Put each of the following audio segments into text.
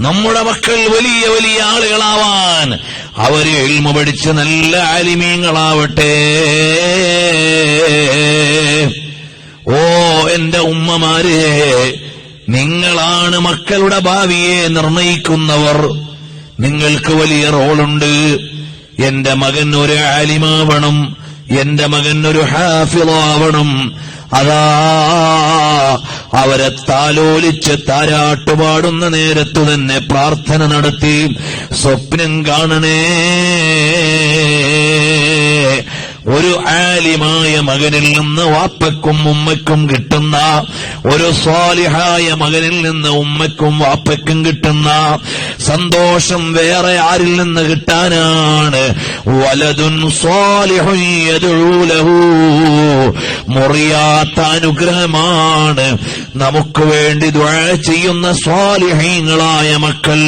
നമ്മുടെ മക്കൾ വലിയ വലിയ ആളുകളാവാൻ അവർ എൽമ പഠിച്ച് നല്ല ആലിമീങ്ങളാവട്ടെ. ഓ എന്റെ ഉമ്മമാരെ നിങ്ങളാണ് മക്കളുടെ ഭാവിയെ നിർണയിക്കുന്നവർ. നിങ്ങൾക്ക് വലിയ റോളുണ്ട്. എന്റെ മകൻ ഒരു ആലിമാവണം എന്റെ മകൻ ഒരു ഹാഫിളാവണം. അതാ അവരെ താലോലിച്ച് താരാട്ടുപാടുന്ന നേരത്തു തന്നെ പ്രാർത്ഥന നടത്തി സ്വപ്നം കാണണേ. ഒരു ആലിമായ മകനിൽ നിന്ന് വാപ്പക്കും ഉമ്മക്കും കിട്ടുന്ന ഒരു സ്വാലിഹായ മകനിൽ നിന്ന് ഉമ്മക്കും വാപ്പക്കും കിട്ടുന്ന സന്തോഷം വേറെ ആരിൽ നിന്ന് കിട്ടാനാണ്. വലതുൻ സ്വാലിഹുൻ യദ്ഉ ലഹു. മുറിയാത്ത അനുഗ്രഹമാണ്. നമുക്ക് വേണ്ടി ദുആ ചെയ്യുന്ന സ്വാലിഹീങ്ങളായ മക്കൾ.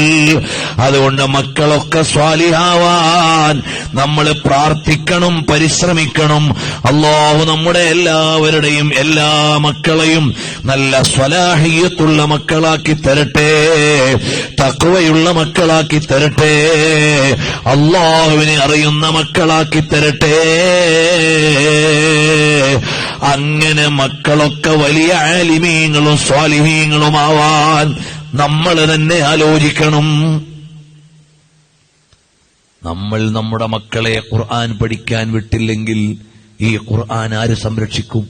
അതുകൊണ്ട് മക്കളൊക്കെ സ്വാലിഹാവാൻ. നമ്മൾ പ്രാർത്ഥിക്കണം പരിശ്രമിക്കണം അള്ളാഹു നമ്മുടെ എല്ലാവരുടെയും എല്ലാ മക്കളെയും നല്ല സ്വലാഹിയത്തുള്ള മക്കളാക്കി തരട്ടെ. തക്കവയുള്ള മക്കളാക്കി തരട്ടെ. അള്ളാഹുവിനെ അറിയുന്ന മക്കളാക്കി തരട്ടെ. അങ്ങനെ മക്കളൊക്കെ വലിയ ആലിമീങ്ങളും സ്വാലിഹീങ്ങളുമാവാൻ നമ്മൾ തന്നെ ആലോചിക്കണം. നമ്മൾ നമ്മുടെ മക്കളെ ഖുർആൻ പഠിക്കാൻ വിട്ടില്ലെങ്കിൽ ഈ ഖുർആൻ ആര് സംരക്ഷിക്കും?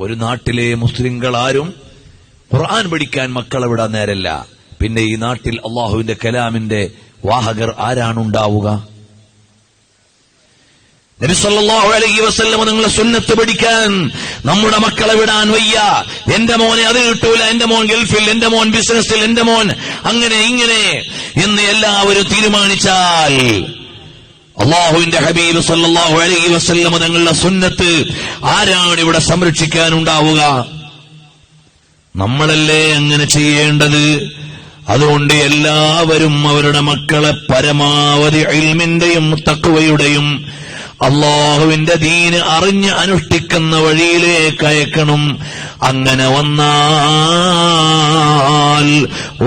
ഒരു നാട്ടിലെ മുസ്ലിങ്ങൾ ആരും ഖുർആൻ പഠിക്കാൻ മക്കളെ വിടാൻ നേരല്ല. പിന്നെ ഈ നാട്ടിൽ അള്ളാഹുവിന്റെ കലാമിന്റെ വാഹകർ ആരാണുണ്ടാവുക? നബി സല്ലല്ലാഹു അലൈഹി വസല്ലം നിങ്ങളെ സുന്നത്ത് പിടിക്കാൻ നമ്മുടെ മക്കളെ വിടാൻ വയ്യ. എന്റെ മോനെ അത് കിട്ടൂല എന്റെ മോൻ ഗൾഫിൽ എന്റെ മോൻ ബിസിനസ്സിൽ എന്റെ മോൻ അങ്ങനെ ഇങ്ങനെ എന്ന് എല്ലാവരും തീരുമാനിച്ചാൽ അള്ളാഹുവിന്റെ ഹബീബ് സല്ലാഹു അലഹി വസ്ല്ലമ നിങ്ങളുടെ സുന്നത്ത് ആരാണ് ഇവിടെ സംരക്ഷിക്കാനുണ്ടാവുക നമ്മളല്ലേ അങ്ങനെ ചെയ്യേണ്ടത്? അതുകൊണ്ട് എല്ലാവരും അവരുടെ മക്കളെ പരമാവധി ഇൽമിന്റെയും തക്കുവയുടെയും അള്ളാഹുവിന്റെ ദീന് അറിഞ്ഞ് അനുഷ്ഠിക്കുന്ന വഴിയിലേക്ക് അയക്കണം. അങ്ങനെ വന്നാൽ ഓ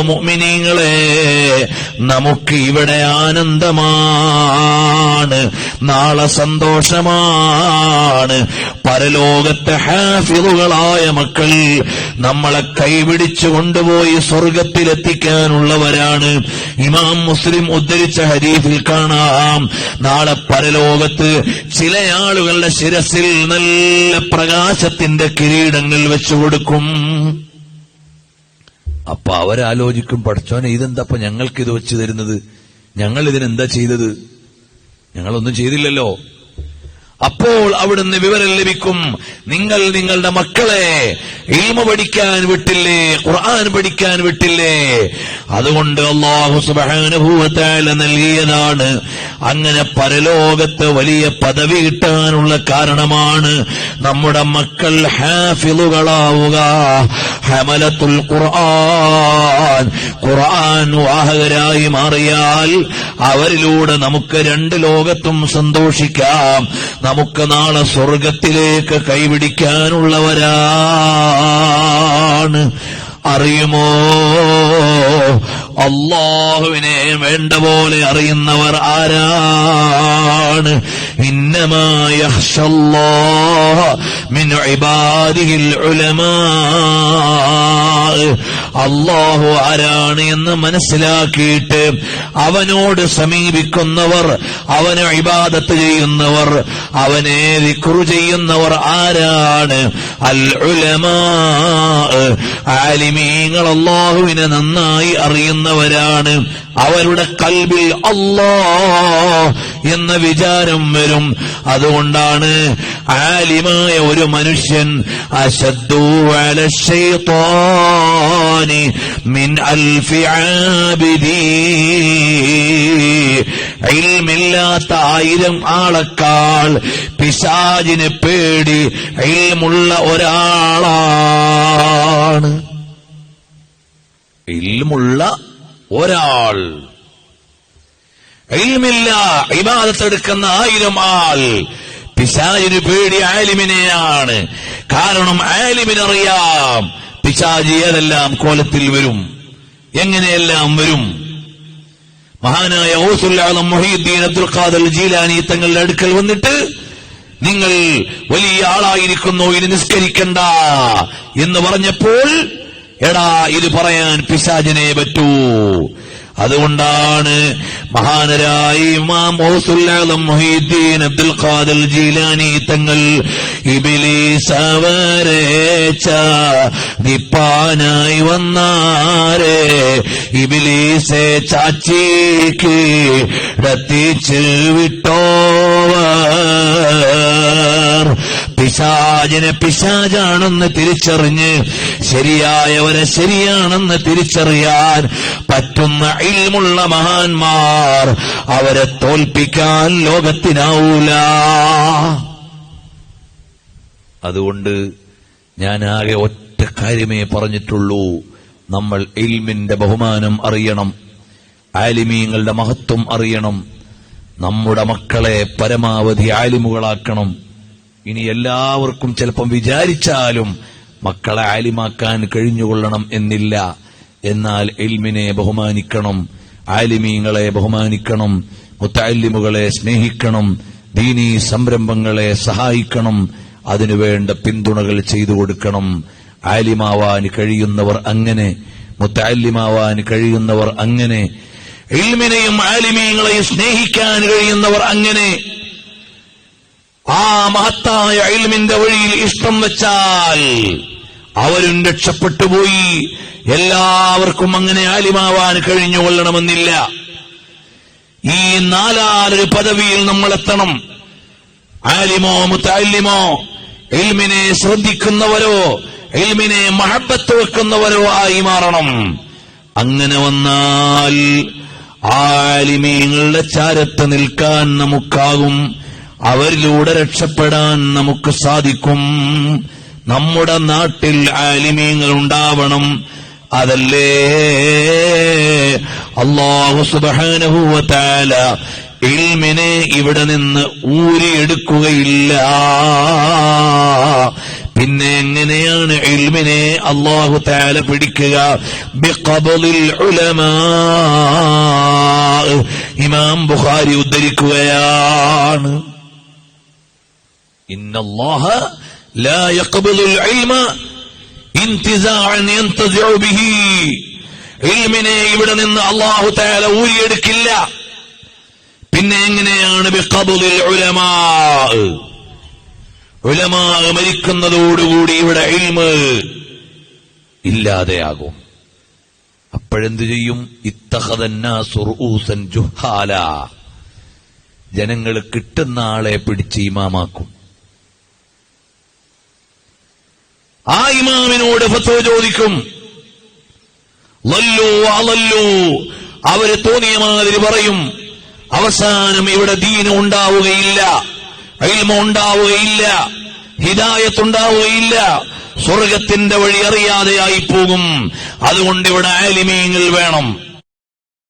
മുഅ്മിനീങ്ങളെ നമുക്ക് ഇവിടെ ആനന്ദമാണ് നാളെ സന്തോഷമാണ്. പരലോകത്തെ ഹാഫിറുകളായ മക്കൾ നമ്മളെ കൈപിടിച്ചു കൊണ്ടുപോയി സ്വർഗത്തിലെത്തിക്കാനുള്ളവരാണ്. ഇമാം മുസ്ലിം ഉദ്ധരിച്ച ഹരീഫിൽ കാണാം നാളെ പരലോകത്ത് ചില ആളുകളുടെ ശിരസിൽ നല്ല പ്രകാശത്തിന്റെ കിരീടങ്ങൾ വെച്ചു കൊടുക്കും. അപ്പൊ അവരാലോചിക്കും പഠിച്ചോനെ ഞങ്ങൾക്ക് ഇത് വെച്ചു തരുന്നത്? ഞങ്ങൾ ഇതിനെന്താ ചെയ്തത്? ഞങ്ങളൊന്നും ചെയ്തില്ലല്ലോ. അപ്പോൾ അവിടുന്ന് വിവരം ലഭിക്കും. നിങ്ങൾ നിങ്ങളുടെ മക്കളെ ഇൽമ പഠിക്കാൻ വിട്ടില്ലേ ഖുർആൻ പഠിക്കാൻ വിട്ടില്ലേ? അതുകൊണ്ട് അള്ളാഹു സുബാനുഭൂവത്തായ നൽകിയതാണ്. അങ്ങനെ പരലോകത്ത് വലിയ പദവി കിട്ടാനുള്ള കാരണമാണ് നമ്മുടെ മക്കൾ ഹാഫിളുകളാവുക. ഹമലത്തുൽ ഖുർആൻ. ഖുർആൻ വാഹകരായി മാറിയാൽ അവരിലൂടെ നമുക്ക് രണ്ട് ലോകത്തും സന്തോഷിക്കാം. നമുക്ക് നാളെ സ്വർഗത്തിലേക്ക് കൈപിടിക്കാനുള്ളവരാണ്. അറിയുമോ? അള്ളാഹുവിനെ വേണ്ട പോലെ അറിയുന്നവർ ആരാണ്? അള്ളാഹു ആരാണ് എന്ന് മനസ്സിലാക്കിയിട്ട് അവനോട് സമീപിക്കുന്നവർ അവന് ഇബാദത്ത് ചെയ്യുന്നവർ അവനെ വിക്രു ചെയ്യുന്നവർ ആരാണ്? അൽ ഉലമാ ആലിമീങ്ങൾ അള്ളാഹുവിനെ നന്നായി അറിയുന്നവരാണ്. അവരുടെ കൽവിൽ അല്ലാ എന്ന വിചാരം വരും. അതുകൊണ്ടാണ് ആലിമായ ഒരു മനുഷ്യൻ അശദ്ദു മിൻ അൽഫി ആയിരം ആളെക്കാൾ പിശാജിന് പേടി ഇൽമുള്ള ഒരാളാണ്. ഇൽമുള്ള ഒരാൾ. ഇൽമില്ല ഇബാദത്തെടുക്കുന്ന ആയിരം ആൾ. പിശാജിന് പേടി ആലിമിനെയാണ്. കാരണം ആലിമിനറിയാം പിശാജി ഏതെല്ലാം കോലത്തിൽ വരും എങ്ങനെയെല്ലാം വരും. മഹാനായ ഔസുല്ലാദം മൊഹീദ്ദീൻ അബ്ദുൽ ഖാദർ ജീലാനി തങ്ങളുടെ അടുക്കൽ വന്നിട്ട് നിങ്ങൾ വലിയ ആളായിരിക്കുന്നു ഇനി നിസ്കരിക്കണ്ട എന്ന് പറഞ്ഞപ്പോൾ എടാ ഇത് പറയാൻ പിശാചിനെ പറ്റൂ. അതുകൊണ്ടാണ് മഹാനരായ ഇമാം ഔസുല്ലാദം മൊഹീദ്ദീൻ അബ്ദുൽ ഖാദർ ജീലാനി തങ്ങൾ ഇബിലീസ് അവരേച്ച നിപ്പാനായി വന്നാരെ. ഇബിലീസെ ചാച്ചിക്ക് ഇടത്തിച്ച് വിട്ടോവർ പിശാചിനെ പിശാചാണെന്ന് തിരിച്ചറിഞ്ഞ് ശരിയായവരെ ശരിയാണെന്ന് തിരിച്ചറിയാൻ പറ്റുന്ന ഇൽമുള്ള മഹാന്മാർ അവരെ തോൽപ്പിക്കാൻ ലോകത്തിനാവൂല. അതുകൊണ്ട് ഞാൻ ആകെ ഒറ്റ കാര്യമേ പറഞ്ഞിട്ടുള്ളൂ. നമ്മൾ ഇൽമിന്റെ ബഹുമാനം അറിയണം. ആലിമീങ്ങളുടെ മഹത്വം അറിയണം. നമ്മുടെ മക്കളെ പരമാവധി ആലിമുകളാക്കണം. ഇനി എല്ലാവർക്കും ചിലപ്പം വിചാരിച്ചാലും മക്കളെ ആലിമാക്കാൻ കഴിഞ്ഞുകൊള്ളണം എന്നില്ല. എന്നാൽ എൽമിനെ ബഹുമാനിക്കണം ആലിമീങ്ങളെ ബഹുമാനിക്കണം മുത്താലിമുകളെ സ്നേഹിക്കണം ദീനീ സംരംഭങ്ങളെ സഹായിക്കണം അതിനുവേണ്ട പിന്തുണകൾ ചെയ്തു കൊടുക്കണം. ആലിമാവാൻ കഴിയുന്നവർ അങ്ങനെ മുത്താലിമാവാൻ കഴിയുന്നവർ അങ്ങനെ ഇൽമിനെയും ആലിമീങ്ങളെയും സ്നേഹിക്കാൻ കഴിയുന്നവർ അങ്ങനെ. ആ മഹത്തായ ഇൽമിന്റെ വഴിയിൽ ഇഷ്ടം വെച്ചാൽ അവരും രക്ഷപ്പെട്ടുപോയി എല്ലാവർക്കും അങ്ങനെ ആലിമാവാൻ കഴിഞ്ഞുകൊള്ളണമെന്നില്ല ഈ നാലാലൊരു പദവിയിൽ നമ്മൾ എത്തണം ആലിമോ മുത്താലിമോ എൽമിനെ ശ്രദ്ധിക്കുന്നവരോ എൽമിനെ മഹബത്ത് വെക്കുന്നവരോ ആയി മാറണം. അങ്ങനെ വന്നാൽ ആലിമീങ്ങളുടെ ചാരത്ത് നിൽക്കാൻ നമുക്കാകും. അവരിലൂടെ രക്ഷപ്പെടാൻ നമുക്ക് സാധിക്കും. നമ്മുടെ നാട്ടിൽ ആലിമീങ്ങൾ ഉണ്ടാവണം. അതല്ലേ? അള്ളാഹു സുബഹാനുഭൂവത്താല ഇൽമിനെ ഇവിടെ നിന്ന് ഊരിയെടുക്കുകയില്ല. പിന്നെ എങ്ങനെയാണ് ഇൽമിനെ അള്ളാഹു താല പിടിക്കുക? ഇമാം ബുഖാരി ഉദ്ധരിക്കുകയാണ്. ഇൽമിനെ ഇവിടെ നിന്ന് അള്ളാഹു താല ഊരിയെടുക്കില്ല. പിന്നെ എങ്ങനെയാണ് ഉലമാ മരിക്കുന്നതോടുകൂടി ഇവിടെ ഇൽമ് ഇല്ലാതെയാകും. അപ്പോഴെന്തു ചെയ്യും? ഇത്തഹദന്നാസുറൂസൻ ജുഹാല ജനങ്ങൾ കിട്ടുന്ന ആളെ പിടിച്ച് ഇമാമാക്കും. ആ ഇമാമിനോട് ഫത്വ ചോദിക്കും. ലല്ലു അലല്ലു. അവർ തോന്നിയ മാതിരി പറയും. അവസാനം ഇവിടെ ദീന ഉണ്ടാവുകയില്ല ഇൽമ ഉണ്ടാവുകയില്ല ഹിദായത്ത് ഉണ്ടാവുകയില്ല സ്വർഗത്തിന്റെ വഴി അറിയാതെയായി പോകും. അതുകൊണ്ട് ഇവിടെ ആലിമീങ്ങൾ വേണം.